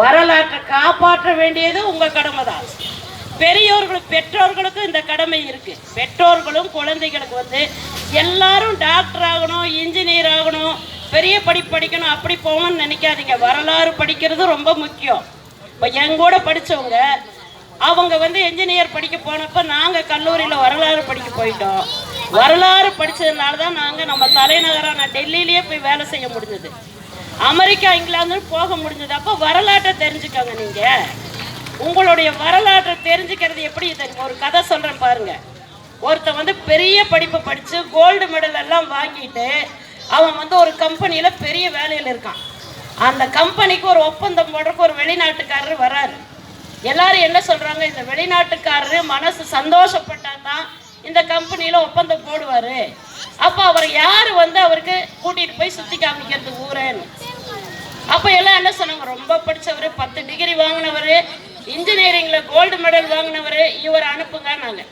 வரலாற்றை காப்பாற்ற வேண்டியது உங்கள் கடமை தான் பெரியோர்களுக்கு பெற்றோர்களுக்கும் இந்த கடமை இருக்கு. பெற்றோர்களும் குழந்தைகளுக்கு வந்து எல்லாரும் டாக்டர் ஆகணும் இன்ஜினியர் ஆகணும் பெரிய படிப்பு படிக்கணும் அப்படி போகணும்னு நினைக்காதீங்க. வரலாறு படிக்கிறது ரொம்ப முக்கியம். இப்போ எங்கூட படித்தவங்க அவங்க வந்து என்ஜினியர் படிக்க போனப்போ நாங்கள் கல்லூரியில் வரலாறு படிக்க போயிட்டோம். வரலாறு படித்ததுனால தான் நாங்கள் நம்ம தலைநகரான டெல்லியிலேயே போய் வேலை செய்ய முடிஞ்சது. அமெரிக்கா இங்கிலாந்து போக முடிஞ்சது. அப்போ வரலாற்றை தெரிஞ்சுக்கோங்க நீங்கள் உங்களுடைய வரலாற்றை தெரிஞ்சுக்கிறது எப்படி? தெரியும் ஒரு கதை சொல்கிறேன் பாருங்க. ஒருத்தன் வந்து பெரிய படிப்பு படித்து கோல்டு மெடல் எல்லாம் வாங்கிட்டு அவன் வந்து ஒரு கம்பெனியில் பெரிய வேலையில் இருக்கான். அந்த கம்பெனிக்கு ஒரு ஒப்பந்தம் போடுறதுக்கு ஒரு வெளிநாட்டுக்காரர் வராரு. எல்லாரும் என்ன சொல்றாங்க? இந்த வெளிநாட்டுக்காரரு மனசு சந்தோஷப்பட்டாதான் இந்த கம்பெனியில ஒப்பந்தம் போடுவாரு. அப்ப அவர் யாரு வந்து அவருக்கு கூட்டிட்டு போய் சுத்தி காமிக்கிறது? ஊரேன்னு. அப்போ எல்லாம் என்ன சொன்னாங்க? ரொம்ப படித்தவர் பத்து டிகிரி வாங்கினவர் இன்ஜினியரிங்கில் கோல்டு மெடல் வாங்கினவர் இவர் அனுப்புங்க நாங்கள்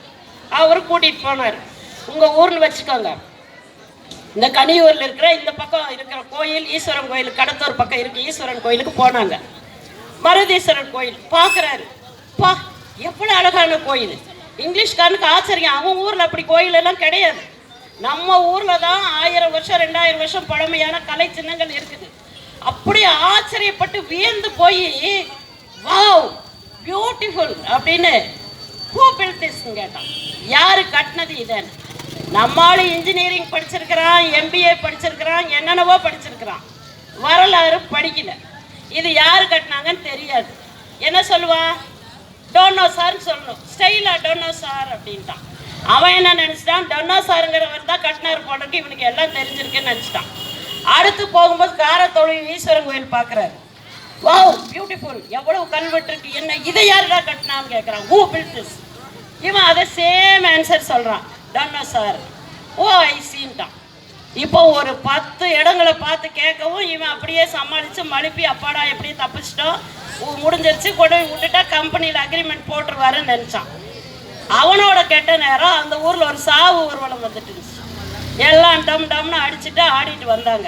அவர் கூட்டிகிட்டு போனார். உங்கள் ஊர்னு வச்சுக்கோங்க. இந்த கனியூரில் இருக்கிற இந்த பக்கம் இருக்கிற கோயில் ஈஸ்வரன் கோயில் கடத்தூர் பக்கம் இருக்கு ஈஸ்வரன் கோயிலுக்கு போனாங்க. மருதீஸ்வரன் கோயில் பார்க்குறாரு பா எவ்வளோ அழகான கோயில். இங்கிலீஷ்காரனுக்கு ஆச்சரியம். அவன் ஊரில் அப்படி கோயில் எல்லாம் கிடையாது. நம்ம ஊரில் தான் ஆயிரம் வருஷம் ரெண்டாயிரம் வருஷம் பழமையான கலை சின்னங்கள் இருக்குது. அப்படி ஆச்சரியப்பட்டு வியந்து போய் வாவ் பியூட்டிஃபுல் அப்படின்னு ஹூ பில்ட் திஸ்ன்னு கேட்டான். யார் கட்டினது இதன்னு நம்மால் இன்ஜினியரிங் படிச்சிருக்கிறான் எம்பிஏ படிச்சிருக்கிறான் என்னென்னவோ படிச்சிருக்கிறான். வரலாறு படிக்கல. இது யார் கட்டினாங்கன்னு தெரியாது. என்ன சொல்லுவான்? டோனோ சார்னு சொல்லணும். ஸ்டைலா டோனோ சார் அப்படின்ட்டான். அவன் என்ன நினச்சிட்டான்? டொன்னோ சாருங்கிறவர் தான் கட்டினார் போடுறதுக்கு இவனுக்கு எல்லாம் தெரிஞ்சிருக்குன்னு நினச்சிட்டான். அடுத்து போகும்போது காரத்தொழில் ஈஸ்வரன் கோயில் பார்க்குறாரு. வாவ் பியூட்டிஃபுல் எவ்வளவு கல்வெட்டு இருக்கு என்ன இதை யாருடா கட்டினான்னு கேட்குறான் ஹூ பில்ட் திஸ் இவன் அதை சேம் ஆன்சர் சொல்கிறான் டன்னோ சார் ஓ ஐசின்ட்டான் இப்போ ஒரு பத்து இடங்களை பார்த்து கேட்கவும் இவன் அப்படியே சமாளித்து மழுப்பி அப்பாடா எப்படி தப்பிச்சிட்டோம். முடிஞ்சிருச்சு. கொண்டு போய் விட்டுட்டா கம்பெனியில் அக்ரிமெண்ட் போட்டுருவாருன்னு நினச்சான். அவனோட கெட்ட நேரம் அந்த ஊரில் ஒரு சாவு ஊர்வலம் வந்துட்டு இருந்துச்சு. எல்லாம் டம் டம்னு அடிச்சுட்டு ஆடிட்டு வந்தாங்க.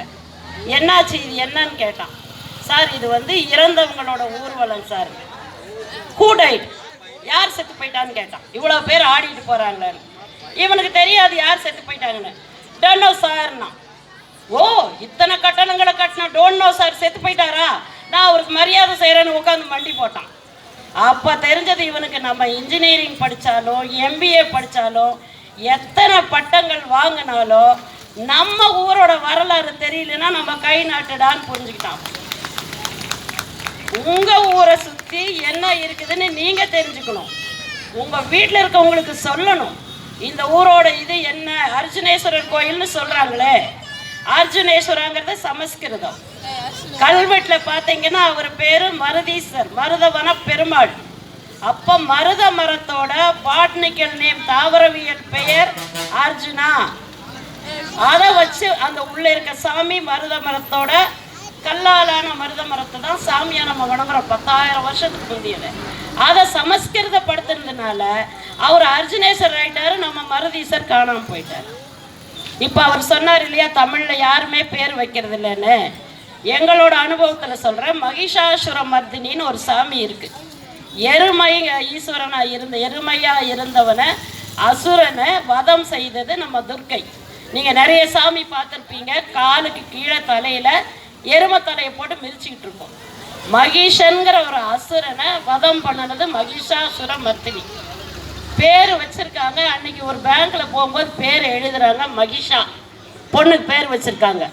என்னாச்சு இது என்னன்னு கேட்டான். சார் இது வந்து இறந்தவங்களோட ஊர்வலம் சார். கூடைட் யார் செத்து போயிட்டான்னு கேட்டான். இவ்வளோ பேர் ஆடிட்டு போகிறாங்களான்னு இவனுக்கு தெரியாது யார் செத்து போயிட்டாங்கன்னு. டோன்னோ சார்னா. ஓ இத்தனை கட்டணங்களை கட்டின டோன்னோ சார் செத்து போயிட்டாரா? நான் அவருக்கு மரியாதை செய்கிறேன்னு உட்காந்து மண்டி போட்டான். அப்போ தெரிஞ்சது இவனுக்கு நம்ம இன்ஜினியரிங் படித்தாலும் எம்பிஏ படித்தாலும் எத்தனை பட்டங்கள் வாங்கினாலும் நம்ம ஊரோட வரலாறு தெரியலன்னா நம்ம கை நாட்டுடான்னு புரிஞ்சுக்கிட்டான். உங்க ஊரை சுத்தி என்ன இருக்குதுன்னு நீங்க தெரிஞ்சுக்கணும். உங்க வீட்டில் இருக்கவங்களுக்கு சொல்லணும். இந்த ஊரோட இது என்ன? அர்ஜுனேஸ்வரர் கோயில்னு சொல்றாங்களே. அர்ஜுனேஸ்வரங்கிறது சமஸ்கிருதம். கல்வெட்டில் பார்த்தீங்கன்னா அவர் பேரு மருதீஸ்வர் மருதவன பெருமாள். அப்ப மருத மரத்தோட பாட்னிக்கல் நேம் தாவரவியல் பெயர் அர்ஜுனா. அதை வச்சு அந்த உள்ள இருக்க சாமி மருத மரத்தோட கல்லாலான மருத மரத்தை தான் சாமியா நம்ம வணங்குறோம். பத்தாயிரம் வருஷத்துக்கு முந்தியது. அதை சமஸ்கிருதப்படுத்துனதுனால அவர் அர்ஜுனேஸ்வர் ஆயிட்டாரு நம்ம மருதீசர் காணாம போயிட்டார். இப்போ அவர் சொன்னார் இல்லையா தமிழ்ல யாருமே பேர் வைக்கிறது இல்லைன்னு. எங்களோட அனுபவத்துல சொல்றேன் மகிஷாசுர மர்தினின்னு ஒரு சாமி இருக்கு. எருமை ஈஸ்வரனாக இருந்த எருமையாக இருந்தவனை அசுரனை வதம் செய்தது நம்ம துர்க்கை. நீங்கள் நிறைய சாமி பார்த்துருப்பீங்க காலுக்கு கீழே தலையில் எருமை தலையை போட்டு மிதிச்சுக்கிட்டு இருப்போம் மகிஷன்கிற ஒரு அசுரனை வதம் பண்ணனது மகிஷாசுர மர்த்தினி பேர் வச்சுருக்காங்க. அன்னைக்கு ஒரு பேங்க்கில் போகும்போது பேர் எழுதுறாங்க மகிஷா. பொண்ணுக்கு பேர் வச்சுருக்காங்க.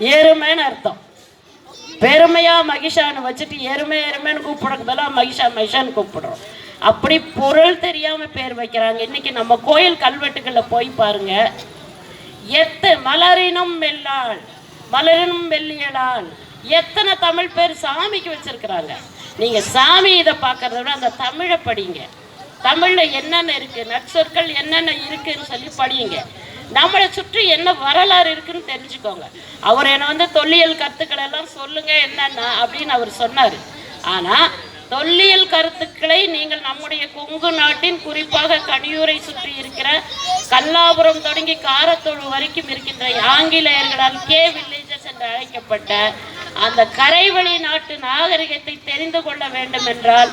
எருமைன்னு அர்த்தம். பெருமையா மகிஷான்னு வச்சுட்டு எருமை எருமைன்னு கூப்பிடுறதுக்கு பதிலாக மகிஷா மகிஷான்னு கூப்பிடுறோம். அப்படி பொருள் தெரியாம பேர் வைக்கிறாங்க. இன்னைக்கு நம்ம கோயில் கல்வெட்டுகளில் போய் பாருங்க. எத்து மலரினும் வெள்ளாள் மலரினும் வெள்ளியலாள் எத்தனை தமிழ் பேர் சாமிக்கு வச்சிருக்கிறாங்க. நீங்க சாமி இதை பார்க்கறத விட அந்த தமிழை படிங்க. தமிழ்ல என்னென்ன இருக்கு நற்சொற்கள் என்னென்ன இருக்குன்னு சொல்லி படியுங்க நம்மளை சுற்றி என்ன வரலாறு இருக்குன்னு தெரிஞ்சுக்கோங்க. அவர் என்னை வந்து தொல்லியல் கருத்துக்களை எல்லாம் சொல்லுங்க என்னென்ன அப்படின்னு அவர் சொன்னார். ஆனால் தொல்லியல் கருத்துக்களை நீங்கள் நம்முடைய கொங்கு நாட்டின் குறிப்பாக கனியூரை சுற்றி இருக்கிற கல்லாபுரம் தொடங்கி காரத்தோடு வரைக்கும் இருக்கின்ற ஆங்கிலேயர்களால் கே வில்லேஜஸ் என்று அழைக்கப்பட்ட அந்த கரைவழி நாட்டு நாகரிகத்தை தெரிந்து கொள்ள வேண்டும் என்றால்